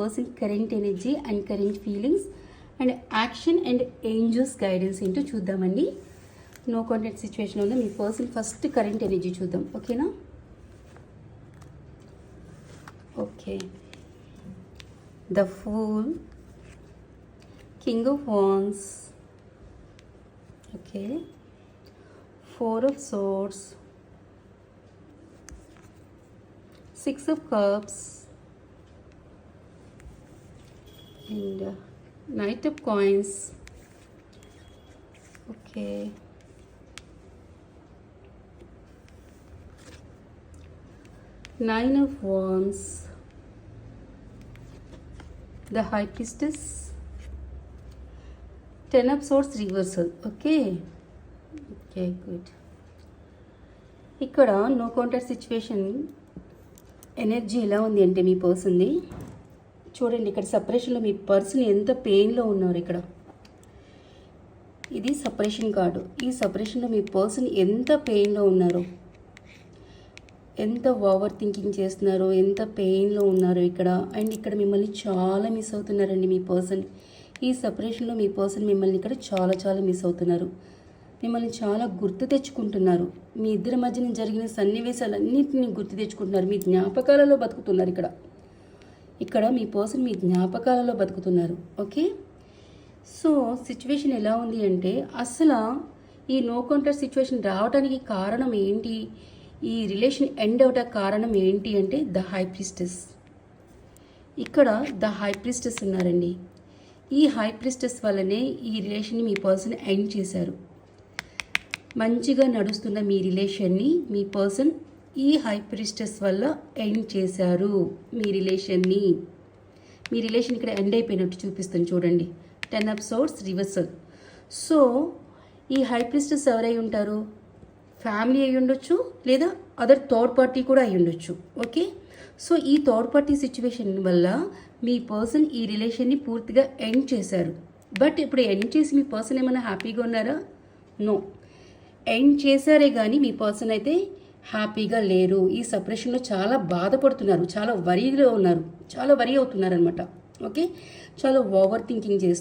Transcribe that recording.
Person current energy and current feelings and action and angels guidance ఏంటో చూద్దామండి. No contact situation ఉంది? మీ person first current energy చూద్దాం. ఓకేనా okay the fool king of wands okay four of swords six of cups and uh, knight of coins okay nine of wands the high priestess ten of swords reversal okay okay good ఇక్కడ no counter situation energy ఎలా ఉంది అంటే మీ పర్సన్ది చూడండి ఇక్కడ సపరేషన్లో మీ person ఎంత పెయిన్లో ఉన్నారు ఇక్కడ. ఇది సపరేషన్ కార్డు ఈ సపరేషన్లో మీ పర్సన్ ఎంత పెయిన్లో ఉన్నారు? ఎంత ఓవర్ థింకింగ్ చేస్తున్నారో? ఎంత పెయిన్లో ఉన్నారో ఇక్కడ? అండ్ ఇక్కడ మిమ్మల్ని చాలా మిస్ అవుతున్నారండి మీ పర్సన్ ఈ సపరేషన్లో మీ పర్సన్ మిమ్మల్ని ఇక్కడ చాలా చాలా మిస్ అవుతున్నారు. మిమ్మల్ని చాలా గుర్తు తెచ్చుకుంటున్నారు. మీ ఇద్దరి మధ్యన జరిగిన సన్నివేశాలన్నింటినీ గుర్తు తెచ్చుకుంటున్నారు. మీ జ్ఞాపకాలలో బతుకుతున్నారు ఇక్కడ. ఇక్కడ మీ పర్సన్ మీ జ్ఞాపకాలలో బతుకుతున్నారు ఓకే? సో సిచ్యువేషన్ ఎలా ఉంది అంటే అసలు ఈ నో కాంటాక్ట్ సిచ్యువేషన్ రావడానికి కారణం ఏంటి? ఈ రిలేషన్ ఎండ్ అవడానికి కారణం ఏంటి అంటే ద హై ప్రిస్టెస్. ఇక్కడ ద హై ప్రిస్టెస్ ఉన్నారండి. ఈ హై ప్రిస్టెస్ వల్లనే ఈ రిలేషన్ని మీ పర్సన్ ఎండ్ చేశారు. మంచిగా నడుస్తున్న మీ రిలేషన్ని మీ పర్సన్ ఈ హై ప్రిస్టెస్ వల్ల ఎండ్ చేశారు మీ రిలేషన్ని. మీ రిలేషన్ ఇక్కడ ఎండ్ అయిపోయినట్టు చూపిస్తుంది చూడండి. Ten of swords reversal. So ఈ హై ప్రిస్టెస్ ఎవరై ఉంటారు? ఫ్యామిలీ అయి ఉండొచ్చు లేదా అదర్ థర్డ్ పార్టీ కూడా అయి ఉండొచ్చు. ఓకే? సో ఈ థర్డ్ పార్టీ సిచ్యువేషన్ వల్ల మీ పర్సన్ ఈ రిలేషన్ని పూర్తిగా ఎండ్ చేశారు. బట్ ఇప్పుడు ఎండ్ చేసి మీ పర్సన్ ఏమైనా హ్యాపీగా ఉన్నారా? నో. ఎండ్ చేశారే కానీ మీ పర్సన్ అయితే హ్యాపీగా లేరు. ఈ సపరేషన్లో చాలా బాధపడుతున్నారు. చాలా వరీలో ఉన్నారు. చాలా వరి అవుతున్నారనమాట ఓకే? చాలా ఓవర్ థింకింగ్ చేస్తారు